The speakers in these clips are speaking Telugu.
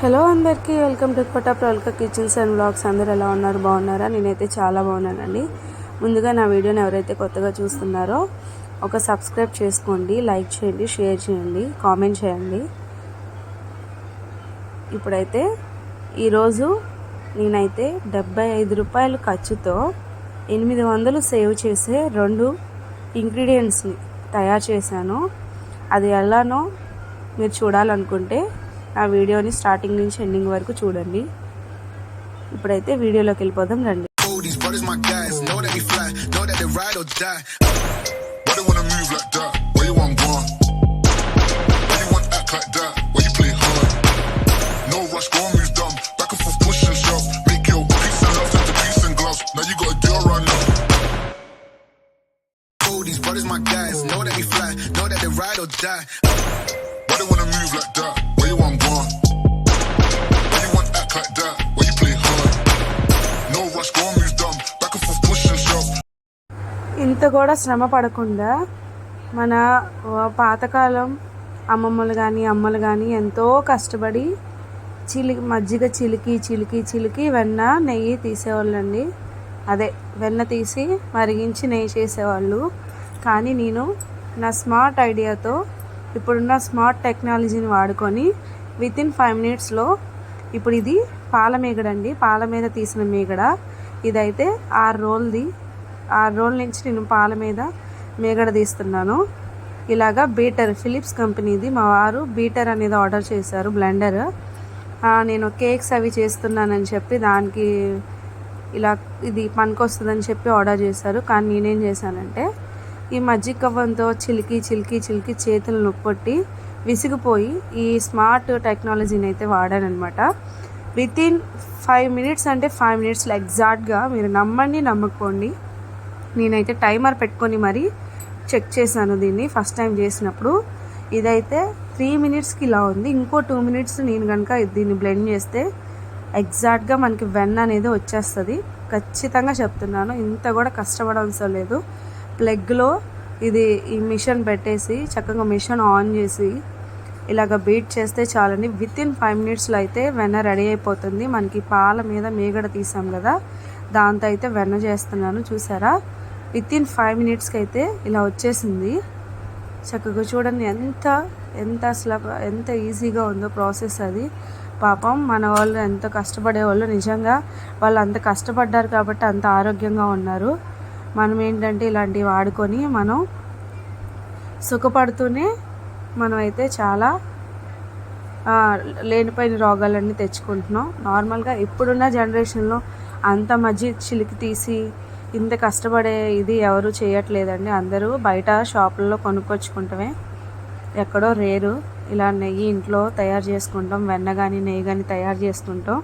హలో అందరికీ వెల్కమ్ టు కొట్ట ప్రొల్క కిచెన్స్ అండ్ బ్లాగ్స్ అందరు ఎలా ఉన్నారు? బాగున్నారా? నేనైతే చాలా బాగున్నానండి. ముందుగా నా వీడియోని ఎవరైతే కొత్తగా చూస్తున్నారో ఒక సబ్స్క్రైబ్ చేసుకోండి లైక్ చేయండి షేర్ చేయండి కామెంట్ చేయండి. ఇప్పుడైతే ఈరోజు నేనైతే డెబ్బై ఐదు రూపాయల ఖర్చుతో ఎనిమిది వందలు సేవ్ చేసే రెండు ఇంగ్రీడియంట్స్ని తయారు చేశాను. అది ఎలానో మీరు చూడాలనుకుంటే ఆ వీడియోని స్టార్టింగ్ నుంచి ఎండింగ్ వరకు చూడండి ఇప్పుడైతే వీడియోలోకి వెళ్ళిపోదాం రండి Oh, these brothers my guys. Know that we fly, know that they ride or die. Why they wanna move like that? ఇంత కూడా శ్రమ పడకుండా మన పాతకాలం అమ్మమ్మలు కానీ అమ్మలు కానీ ఎంతో కష్టపడి చిలి మజ్జిగ చిలికి చిలికి చిలికి వెన్న నెయ్యి తీసేవాళ్ళండి. అదే వెన్న తీసి మరిగించి నెయ్యి చేసేవాళ్ళు. కానీ నేను నా స్మార్ట్ ఐడియాతో ఇప్పుడున్న స్మార్ట్ టెక్నాలజీని వాడుకొని విత్ ఇన్ ఫైవ్ మినిట్స్లో ఇప్పుడు ఇది పాల మీగడ అండి పాల మీద తీసిన మేగడ. ఇదైతే ఆరు రోజులది ఆరు రోజుల నుంచి నేను పాల మీద మేగడ తీస్తున్నాను. ఇలాగా బీటర్ ఫిలిప్స్ కంపెనీది మా వారు బీటర్ అనేది ఆర్డర్ చేశారు బ్లెండర్. నేను కేక్స్ అవి చేస్తున్నానని చెప్పి దానికి ఇలా ఇది పనికొస్తుందని చెప్పి ఆర్డర్ చేశారు. కానీ నేనేం చేశానంటే ఈ మజ్జిగ కవ్వంతో చిలికి చిలికి చిలికి చేతులు నొప్పొట్టి విసిగిపోయి ఈ స్మార్ట్ టెక్నాలజీని అయితే వాడానమాట విత్ ఇన్ ఫైవ్ మినిట్స్ అంటే ఫైవ్ మినిట్స్లో ఎగ్జాక్ట్గా మీరు నమ్మండి నమ్మకోండి. నేనైతే టైమర్ పెట్టుకొని మరీ చెక్ చేశాను దీన్ని ఫస్ట్ టైం చేసినప్పుడు. ఇదైతే త్రీ మినిట్స్కి ఇలా ఉంది. ఇంకో టూ మినిట్స్ నేను కనుక దీన్ని బ్లెండ్ చేస్తే ఎగ్జాక్ట్గా మనకి వెన్ అనేది వచ్చేస్తుంది. ఖచ్చితంగా చెప్తున్నాను ఇంత కూడా కష్టపడవలసిన లేదు. ప్లగ్లో ఇది ఈ మిషన్ పెట్టేసి చక్కగా మిషన్ ఆన్ చేసి ఇలాగ బీట్ చేస్తే చాలండి. విత్ ఇన్ ఫైవ్ మినిట్స్లో అయితే వెన్న రెడీ అయిపోతుంది. మనకి పాల మీద మేగడ తీసాం కదా దాంతో అయితే వెన్న చేస్తున్నాను చూసారా? విత్ ఇన్ ఫైవ్ మినిట్స్కి అయితే ఇలా వచ్చేసింది. చక్కగా చూడండి ఎంత ఎంత అసలు ఎంత ఈజీగా ఉందో ప్రాసెస్ అది. పాపం మన వాళ్ళు ఎంత కష్టపడే వాళ్ళు నిజంగా వాళ్ళు అంత కష్టపడ్డారు కాబట్టి అంత ఆరోగ్యంగా ఉన్నారు. మనం ఏంటంటే ఇలాంటివి వాడుకొని మనం సుఖపడుతూనే మనం అయితే చాలా లేనిపోయిన రోగాలన్నీ తెచ్చుకుంటున్నాం. నార్మల్గా ఇప్పుడున్న జనరేషన్లో అంత మజ్జి చిలికి తీసి ఇంత కష్టపడే ఇది ఎవరు చేయట్లేదండి. అందరూ బయట షాపుల్లో కొనుక్కొచ్చుకుంటమే. ఎక్కడో రేరు ఇలా నెయ్యి ఇంట్లో తయారు చేసుకుంటాం. వెన్న కానీ నెయ్యి కానీ తయారు చేసుకుంటాం.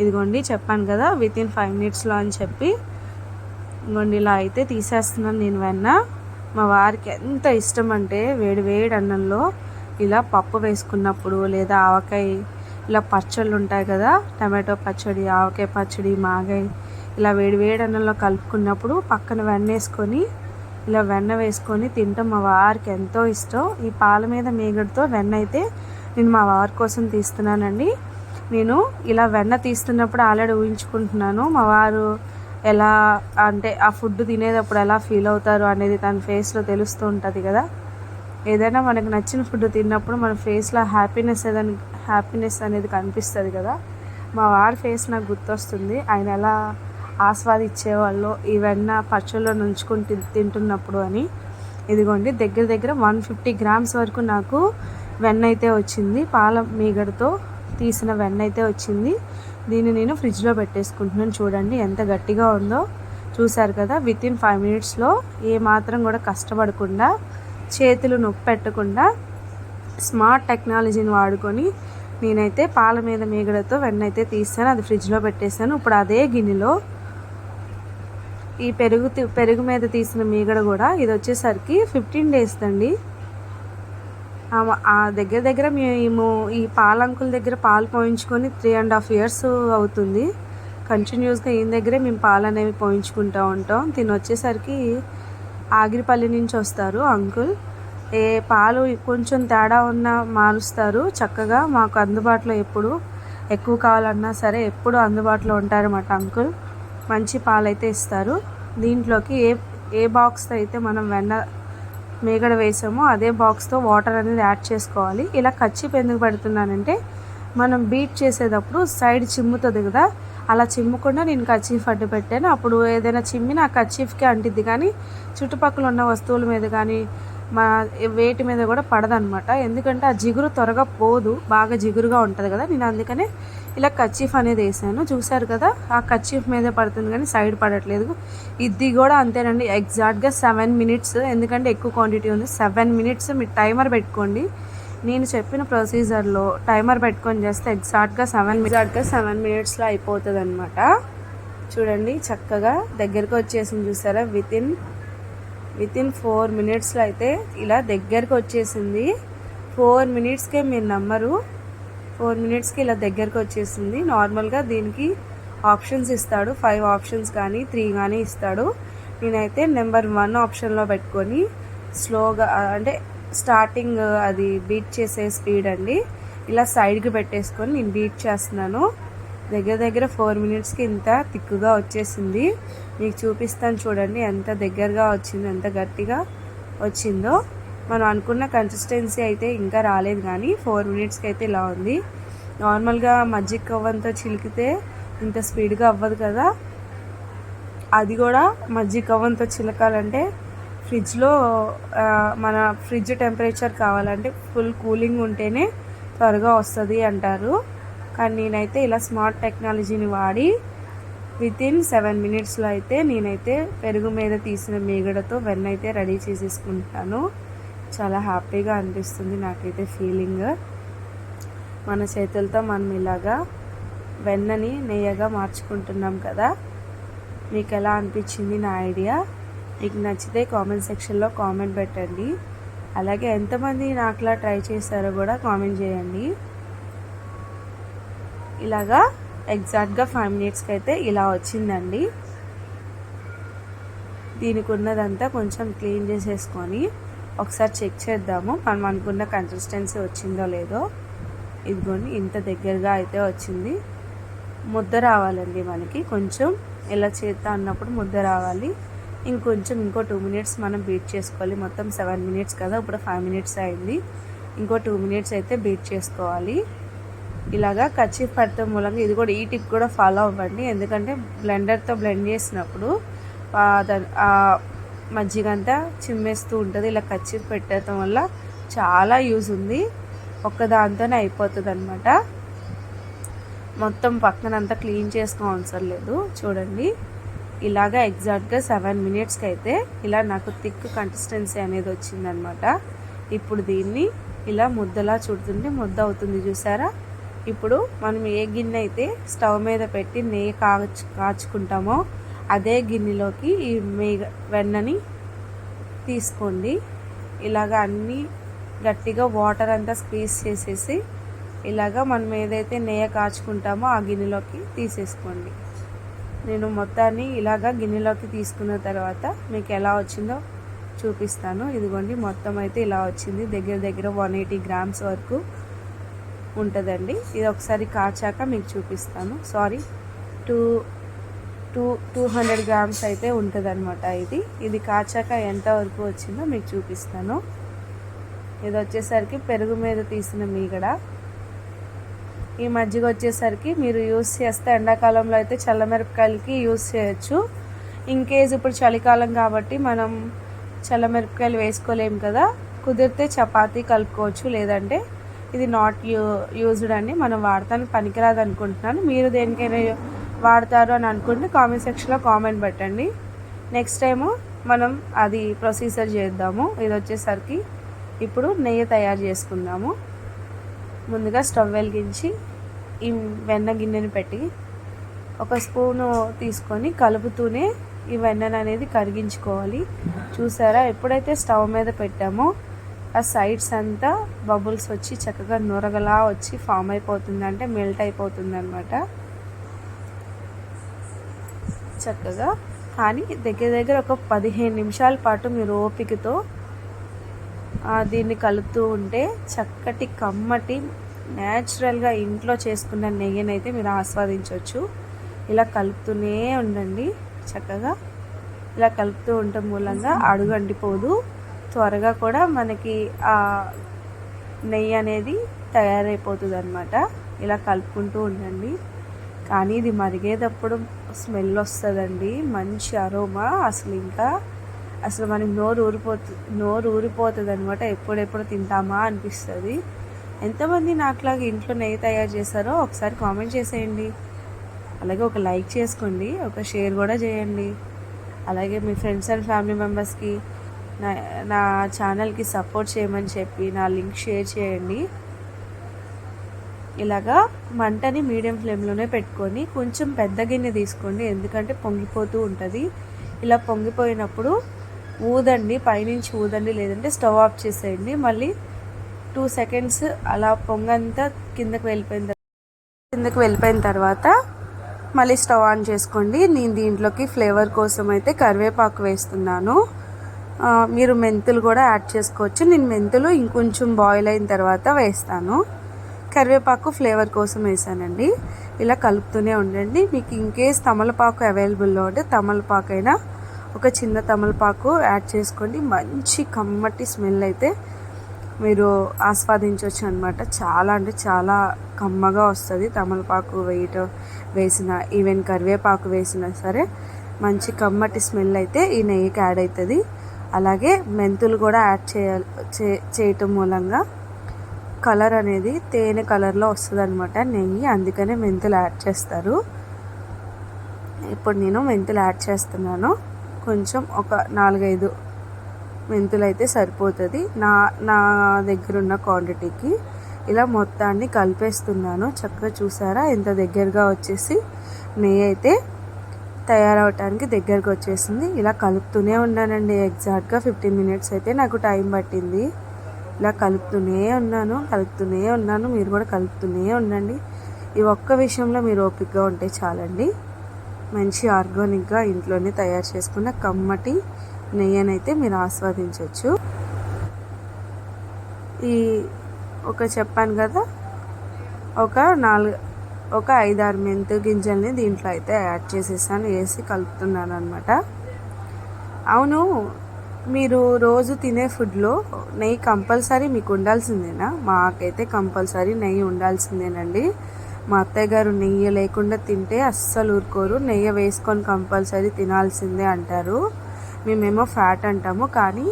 ఇదిగోండి చెప్పాను కదా విత్ ఇన్ ఫైవ్ మినిట్స్లో అని చెప్పి ఇంకోండి ఇలా అయితే తీసేస్తున్నాను నేను వెన్న. మా వారికి ఎంత ఇష్టం అంటే వేడి వేడి అన్నంలో ఇలా పప్పు వేసుకున్నప్పుడు లేదా ఆవకాయ ఇలా పచ్చళ్ళు ఉంటాయి కదా టమాటో పచ్చడి ఆవకాయ పచ్చడి మాగాయ ఇలా వేడి వేడి అన్నంలో కలుపుకున్నప్పుడు పక్కన వెన్న వేసుకొని ఇలా వెన్న వేసుకొని తింటాం. మా వారికి ఎంతో ఇష్టం. ఈ పాల మీద మేగడితో వెన్న అయితే నేను మా వారి కోసం తీస్తున్నానండి. నేను ఇలా వెన్న తీస్తున్నప్పుడు ఆల్రెడీ ఊహించుకుంటున్నాను. మా వారు ఎలా అంటే ఆ ఫుడ్ తినేటప్పుడు ఎలా ఫీల్ అవుతారు అనేది తన ఫేస్లో తెలుస్తూ ఉంటుంది కదా. ఏదైనా మనకు నచ్చిన ఫుడ్ తిన్నప్పుడు మన ఫేస్లో హ్యాపీనెస్ ఏదైనా హ్యాపీనెస్ అనేది కనిపిస్తుంది కదా. మా వారి ఫేస్ నాకు గుర్తొస్తుంది. ఆయన ఎలా ఆస్వాదించేవాళ్ళు ఇవన్నీ వెన్న పచ్చళ్ళలో నుంచుకొని తి- తింటున్నప్పుడు అని. ఇదిగోండి దగ్గర దగ్గర వన్ ఫిఫ్టీ గ్రామ్స్ వరకు నాకు వెన్న అయితే వచ్చింది. పాల మీగడతో తీసిన వెన్న అయితే వచ్చింది. దీన్ని నేను ఫ్రిడ్జ్లో పెట్టేసుకుంటున్నాను. చూడండి ఎంత గట్టిగా ఉందో. చూశారు కదా విత్ ఇన్ ఫైవ్ మినిట్స్లో ఏ మాత్రం కూడా కష్టపడకుండా చేతులు నొప్పి పెట్టకుండా స్మార్ట్ టెక్నాలజీని వాడుకొని నేనైతే పాల మీద మీగడతో వెన్నైతే తీసాను తీస్తాను అది ఫ్రిడ్జ్లో పెట్టేశాను ఇప్పుడు అదే గిన్నెలో ఈ పెరుగు పెరుగు మీద తీసిన మీగడ కూడా ఇది వచ్చేసరికి ఫిఫ్టీన్ డేస్ అండి ఆ- దగ్గర దగ్గర మేము ఈ పాలంకుల దగ్గర పాలు పోయించుకొని త్రీ అండ్ హాఫ్ ఇయర్స్ అవుతుంది. కంటిన్యూస్గా ఈయన దగ్గరే మేము పాలు అనేవి పోయించుకుంటూ ఉంటాం. తిని వచ్చేసరికి ఆగిరిపల్లి నుంచి వస్తారు అంకుల్. ఏ పాలు కొంచెం తేడా ఉన్నా మారుస్తారు. చక్కగా మాకు అందుబాటులో ఎప్పుడు ఎక్కువ కావాలన్నా సరే ఎప్పుడు అందుబాటులో ఉంటారన్నమాట అంకుల్. మంచి పాలైతే ఇస్తారు. దీంట్లోకి ఏ ఏ బాక్స్ అయితే మనం వెన్న మేగడ వేసామో. అదే బాక్స్తో వాటర్ అనేది యాడ్ చేసుకోవాలి. ఇలా కచ్చిప్ ఎందుకు పెడుతున్నానంటే మనం బీట్ చేసేటప్పుడు సైడ్ చిమ్ముతుంది కదా అలా చిమ్మకుండా నేను కచ్చీఫ్ అడ్డు పెట్టాను. అప్పుడు ఏదైనా చిమ్మిన ఆ కచ్చీఫ్కి అంటిద్ది. కానీ చుట్టుపక్కల ఉన్న వస్తువుల మీద కానీ మా వేటి మీద కూడా పడదనమాట ఎందుకంటే ఆ జిగురు త్వరగా పోదు బాగా జిగురుగా ఉంటుంది కదా. నేను అందుకనే ఇలా కచ్చీఫ్ అనేది వేసాను. చూసారు కదా ఆ కచ్చీఫ్ మీదే పడుతుంది కానీ సైడ్ పడట్లేదు. ఇది కూడా అంతేనండి ఎగ్జాక్ట్గా సెవెన్ మినిట్స్. ఎందుకంటే ఎక్కువ క్వాంటిటీ ఉంది. సెవెన్ మినిట్స్ మీరు టైమర్ పెట్టుకోండి. నేను చెప్పిన ప్రొసీజర్లో టైమర్ పెట్టుకొని చేస్తే ఎగ్జాక్ట్గా సెవెన్ ఎగ్జాక్ట్గా సెవెన్ మినిట్స్లో అయిపోతుంది అనమాట చూడండి చక్కగా దగ్గరకు వచ్చేసింది చూసారా? Within within four మినిట్స్లో అయితే ఇలా దగ్గరకు వచ్చేసింది. ఫోర్ మినిట్స్కే మీరు నమ్మరు. ఫోర్ మినిట్స్కి ఇలా దగ్గరకు వచ్చేసింది. నార్మల్గా దీనికి ఆప్షన్స్ ఇస్తాడు. ఫైవ్ ఆప్షన్స్ కానీ త్రీ కానీ ఇస్తాడు. నేనైతే నెంబర్ వన్ ఆప్షన్లో పెట్టుకొని స్లోగా అంటే స్టార్టింగ్ అది బీట్ చేసే స్పీడ్ అండి. ఇలా సైడ్కి పెట్టేసుకొని నేను బీట్ చేస్తున్నాను. దగ్గర దగ్గర ఫోర్ మినిట్స్కి ఇంత తిక్కుగా వచ్చేసింది. మీకు చూపిస్తాను చూడండి ఎంత దగ్గరగా వచ్చిందో ఎంత గట్టిగా వచ్చిందో. మనం అనుకున్న కన్సిస్టెన్సీ అయితే ఇంకా రాలేదు కానీ ఫోర్ మినిట్స్కి అయితే ఇలా ఉంది. నార్మల్గా మజ్జిగ కవ్వంతో చిలికితే ఇంత స్పీడ్గా అవ్వదు కదా. అది కూడా మజ్జిగ కవ్వంతో చిలకాలంటే ఫ్రిడ్జ్లో మన ఫ్రిడ్జ్ టెంపరేచర్ కావాలంటే ఫుల్ కూలింగ్ ఉంటేనే త్వరగా వస్తుంది అంటారు. కానీ నేనైతే ఇలా స్మార్ట్ టెక్నాలజీని వాడి వితిన్ సెవెన్ మినిట్స్లో అయితే నేనైతే పెరుగు మీద తీసిన మీగడతో వెన్న అయితే రెడీ చేసేసుకుంటాను. చాలా హ్యాపీగా అనిపిస్తుంది నాకైతే ఫీలింగ్. మన చేతులతో మనం ఇలాగా వెన్నని నెయ్యగా మార్చుకుంటున్నాం కదా. మీకు ఎలా అనిపించింది నా ఐడియా? మీకు నచ్చితే కామెంట్ సెక్షన్లో కామెంట్ పెట్టండి. అలాగే ఎంతమంది నాకులా ట్రై చేశారో కూడా కామెంట్ చేయండి. ఇలాగా ఎగ్జాక్ట్గా ఫైవ్ మినిట్స్కి అయితే ఇలా వచ్చిందండి. దీనికి ఉన్నదంతా కొంచెం క్లీన్ చేసేసుకొని ఒకసారి చెక్ చేద్దాము. మనం అనుకున్న కన్సిస్టెన్సీ వచ్చిందో లేదో. ఇదిగోండి ఇంత దగ్గరగా అయితే వచ్చింది. ముద్ద రావాలండి మనకి. కొంచెం ఇలా చేద్దాం అన్నప్పుడు ముద్ద రావాలి. ఇంకొంచెం ఇంకో టూ మినిట్స్ మనం బీట్ చేసుకోవాలి. మొత్తం సెవెన్ మినిట్స్ కదా ఇప్పుడు ఫైవ్ మినిట్స్ అయింది. ఇంకో టూ మినిట్స్ అయితే బీట్ చేసుకోవాలి. ఇలాగా కర్చీఫ్ పడతాం మూలంగా ఇది కూడా ఈ టిప్ కూడా ఫాలో అవ్వండి. ఎందుకంటే బ్లెండర్తో బ్లెండ్ చేసినప్పుడు మజ్జిగ అంతా చిమ్మేస్తూ ఉంటుంది. ఇలా కర్చీఫ్ పెట్టడం వల్ల చాలా యూజ్ ఉంది. ఒక్కదాంతోనే అయిపోతుంది అనమాట మొత్తం పక్కనంతా క్లీన్ చేసుకోవసరం లేదు. చూడండి. ఇలాగా ఎగ్జాక్ట్గా సెవెన్ మినిట్స్కి అయితే ఇలా నాకు థిక్ కన్సిస్టెన్సీ అనేది వచ్చిందనమాట ఇప్పుడు దీన్ని ఇలా ముద్దలా చుడుతుంటే ముద్ద అవుతుంది చూసారా? ఇప్పుడు మనం ఏ గిన్నె అయితే స్టవ్ మీద పెట్టి నెయ్యి కాచు కాచుకుంటామో అదే గిన్నెలోకి ఈ మేగ వెన్నని తీసుకోండి. ఇలాగ అన్నీ గట్టిగా వాటర్ అంతా స్క్వీజ్ చేసేసి ఇలాగ మనం ఏదైతే నెయ్యి కాచుకుంటామో ఆ గిన్నెలోకి తీసేసుకోండి. నేను మొత్తాన్ని ఇలాగ గిన్నెలోకి తీసుకున్న తర్వాత మీకు ఎలా వచ్చిందో చూపిస్తాను. ఇదిగోండి మొత్తం అయితే ఇలా వచ్చింది. దగ్గర దగ్గర వన్ ఎయిటీ గ్రామ్స్ వరకు ఉంటుందండి. ఇది ఒకసారి కాచాక మీకు చూపిస్తాను. Sorry two two two hundred grams అయితే ఉంటుందన్నమాట ఇది. ఇది కాచాక ఎంత వరకు వచ్చిందో మీకు చూపిస్తాను. ఇది వచ్చేసరికి పెరుగు మీద తీసిన మీగడ. ఈ మజ్జిగ వచ్చేసరికి మీరు యూస్ చేస్తే ఎండాకాలంలో అయితే చల్లమిరపకాయలకి యూస్ చేయొచ్చు. ఇన్ కేస్ ఇప్పుడు చలికాలం కాబట్టి మనం చల్లమిరపకాయలు వేసుకోలేము కదా కుదిరితే చపాతీ కలుపుకోవచ్చు. లేదంటే ఇది నాట్ యూ యూజ్డ్ అని మనం వాడతాను పనికిరాదు అనుకుంటున్నాను. మీరు దేనికైనా వాడతారు అని అనుకుంటే కామెంట్ సెక్షన్లో కామెంట్ పెట్టండి. నెక్స్ట్ టైము మనం అది ప్రొసీజర్ చేద్దాము. ఇది వచ్చేసరికి ఇప్పుడు నెయ్యి తయారు చేసుకుందాము. ముందుగా స్టవ్ వెలిగించి ఈ వెన్న గిన్నెని పెట్టి ఒక స్పూను తీసుకొని కలుపుతూనే ఈ వెన్నను అనేది కరిగించుకోవాలి. చూసారా? ఎప్పుడైతే స్టవ్ మీద పెట్టామో ఆ సైడ్స్ అంతా బబుల్స్ వచ్చి చక్కగా నొరగలా వచ్చి ఫామ్ అయిపోతుంది. అంటే మెల్ట్ అయిపోతుంది అనమాట చక్కగా కానీ దగ్గర దగ్గర ఒక పదిహేను నిమిషాల పాటు మీరు ఓపికతో దీన్ని కలుపుతూ ఉంటే చక్కటి కమ్మటి న్యాచురల్గా ఇంట్లో చేసుకున్న నెయ్యిని అయితే మీరు ఆస్వాదించవచ్చు. ఇలా కలుపుతూనే ఉండండి. చక్కగా ఇలా కలుపుతూ ఉండటం మూలంగా అడుగు అంటిపోదు. త్వరగా కూడా మనకి ఆ నెయ్యి అనేది తయారైపోతుంది అనమాట ఇలా కలుపుకుంటూ ఉండండి. కానీ ఇది మరిగేటప్పుడు స్మెల్ వస్తుందండి. మంచి అరోమా. అసలు ఇంకా అసలు మనకి నోరు ఊరిపోతుంది నోరు ఊరిపోతుంది అనమాట ఎప్పుడెప్పుడు తింటామా అనిపిస్తుంది. ఎంతమంది నాకులాగా ఇంట్లో నెయ్యి తయారు చేశారో ఒకసారి కామెంట్ చేసేయండి. అలాగే ఒక లైక్ చేసుకోండి. ఒక షేర్ కూడా చేయండి. అలాగే మీ ఫ్రెండ్స్ అండ్ ఫ్యామిలీ మెంబర్స్కి నా నా ఛానల్కి సపోర్ట్ చేయమని చెప్పి నా లింక్ షేర్ చేయండి. ఇలాగా మంటని మీడియం ఫ్లేమ్లోనే పెట్టుకొని కొంచెం పెద్ద గిన్నె తీసుకోండి. ఎందుకంటే పొంగిపోతూ ఉంటుంది. ఇలా పొంగిపోయినప్పుడు ఊదండి పైనుంచి ఊదండి లేదంటే స్టవ్ ఆఫ్ చేసేయండి. మళ్ళీ టూ సెకండ్స్ అలా పొంగంతా కిందకి వెళ్ళిపోయిన తర్వాత కిందకు వెళ్ళిపోయిన తర్వాత మళ్ళీ స్టవ్ ఆన్ చేసుకోండి. నేను దీంట్లోకి ఫ్లేవర్ కోసం అయితే కరివేపాకు వేస్తున్నాను. మీరు మెంతులు కూడా యాడ్ చేసుకోవచ్చు. నేను మెంతులు ఇంకొంచెం బాయిల్ అయిన తర్వాత వేస్తాను. కరివేపాకు ఫ్లేవర్ కోసం వేసానండి. ఇలా కలుపుతూనే ఉండండి. మీకు ఇంకేస్ తమలపాకు అవైలబుల్లో ఉంటే తమలపాకు అయినా ఒక చిన్న తమలపాకు యాడ్ చేసుకోండి. మంచి కమ్మటి స్మెల్ అయితే మీరు ఆస్వాదించవచ్చు అనమాట చాలా అంటే చాలా కమ్మగా వస్తుంది తమలపాకు వేయటం వేసిన ఈవెన్ కరివేపాకు వేసినా సరే. మంచి కమ్మటి స్మెల్ అయితే ఈ నెయ్యికి యాడ్ అవుతుంది. అలాగే మెంతులు కూడా యాడ్ చేయాలి చే చేయటం మూలంగా. కలర్ అనేది తేనె కలర్లో వస్తుంది అనమాట నెయ్యి అందుకనే మెంతులు యాడ్ చేస్తారు. ఇప్పుడు నేను మెంతులు యాడ్ చేస్తున్నాను. కొంచెం ఒక నాలుగైదు మెంతులు అయితే సరిపోతుంది. నా నా దగ్గర ఉన్న క్వాంటిటీకి. ఇలా మొత్తాన్ని కలిపేస్తున్నాను. చక్కగా చూసారా? ఎంత దగ్గరగా వచ్చేసి నెయ్యి అయితే తయారవటానికి దగ్గరకు వచ్చేసింది ఇలా కలుపుతూనే ఉన్నానండి. ఎగ్జాక్ట్గా ఫిఫ్టీన్ మినిట్స్ అయితే నాకు టైం పట్టింది. ఇలా కలుపుతూనే ఉన్నాను కలుపుతూనే ఉన్నాను. మీరు కూడా కలుపుతూనే ఉండండి. ఈ ఒక్క విషయంలో మీరు ఓపికగా ఉంటే చాలండి. మంచి ఆర్గానిక్గా ఇంట్లోనే తయారు చేసుకున్న కమ్మటి నెయ్యనైతే మీరు ఆస్వాదించవచ్చు ఈ ఒక చెప్పాను కదా ఒక నాలుగు ఒక ఐదారు మెంతు గింజల్ని దీంట్లో అయితే యాడ్ చేసేసాను వేసి కలుపుతున్నాను అనమాట అవును మీరు రోజు తినే ఫుడ్లో నెయ్యి కంపల్సరీ మీకు ఉండాల్సిందేనా? మాకైతే కంపల్సరీ నెయ్యి ఉండాల్సిందేనండి. మా అత్తయ్య గారు నెయ్యి లేకుండా తింటే అస్సలు ఊరుకోరు నెయ్యి వేసుకొని కంపల్సరీ తినాల్సిందే అంటారు. మేమేమో ఫ్యాట్ అంటాము కానీ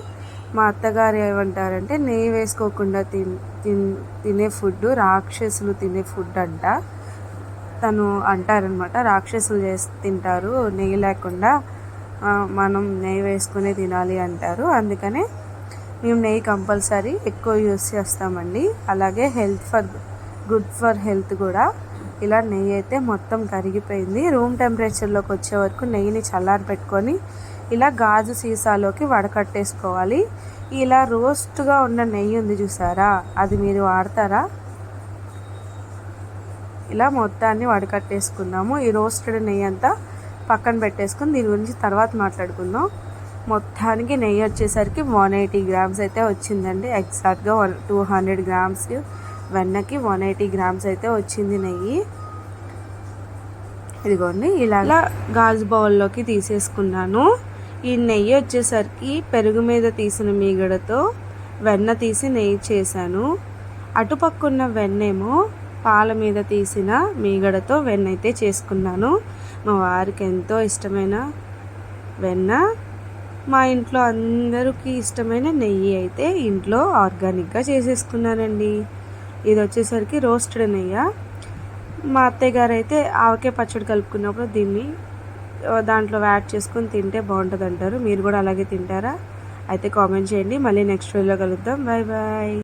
మా అత్తగారు ఏమంటారంటే నెయ్యి వేసుకోకుండా తిన్ తిన్ తినే ఫుడ్ రాక్షసులు తినే ఫుడ్ అంట. తను అంటారనమాట రాక్షసులు చేసి తింటారు నెయ్యి లేకుండా మనం నెయ్యి వేసుకునే తినాలి అంటారు. అందుకనే మేము నెయ్యి కంపల్సరీ ఎక్కువ యూస్ చేస్తామండి. అలాగే health for good for health కూడా. ఇలా నెయ్యి అయితే మొత్తం కరిగిపోయింది. రూమ్ టెంపరేచర్లోకి వచ్చే వరకు నెయ్యిని చల్లారి పెట్టుకొని ఇలా గాజు సీసాలోకి వడకట్టేసుకోవాలి. ఇలా రోస్ట్గా ఉన్న నెయ్యి ఉంది చూసారా? అది మీరు వాడతారా? ఇలా మొత్తాన్ని వడకట్టేసుకుందాము ఈ రోస్టెడ్ నెయ్యి అంతా పక్కన పెట్టేసుకుని దీని గురించి తర్వాత మాట్లాడుకుందాం. మొత్తానికి నెయ్యి వచ్చేసరికి వన్ ఎయిటీ గ్రామ్స్ అయితే వచ్చిందండి. ఎగ్జాక్ట్గా వన్ టూ హండ్రెడ్ గ్రామ్స్ వెన్నకి వన్ ఎయిటీ గ్రామ్స్ అయితే వచ్చింది నెయ్యి. ఇదిగోండి ఇలా గాజు బౌల్లోకి తీసేసుకున్నాను. ఈ నెయ్యి వచ్చేసరికి పెరుగు మీద తీసిన మీగడతో వెన్న తీసి నెయ్యి చేశాను. అటుపక్కున్న వెన్నేమో పాల మీద తీసిన మీగడతో వెన్న అయితే చేసుకున్నాను. మా వారికి ఎంతో ఇష్టమైన వెన్న. మా ఇంట్లో అందరికీ ఇష్టమైన నెయ్యి అయితే ఇంట్లో ఆర్గానిక్గా చేసేసుకున్నానండి. ఇది వచ్చేసరికి రోస్టెడ్ నెయ్యి. మా అత్తయ్య గారు అయితే ఆవకాయ పచ్చడి కలుపుకున్నప్పుడు దీన్ని దాంట్లో యాడ్ చేసుకొని తింటే బాగుంటుంది అంటారు మీరు కూడా అలాగే తింటారా? అయితే కామెంట్ చేయండి. మళ్ళీ నెక్స్ట్ వీడియోలో కలుద్దాం. Bye bye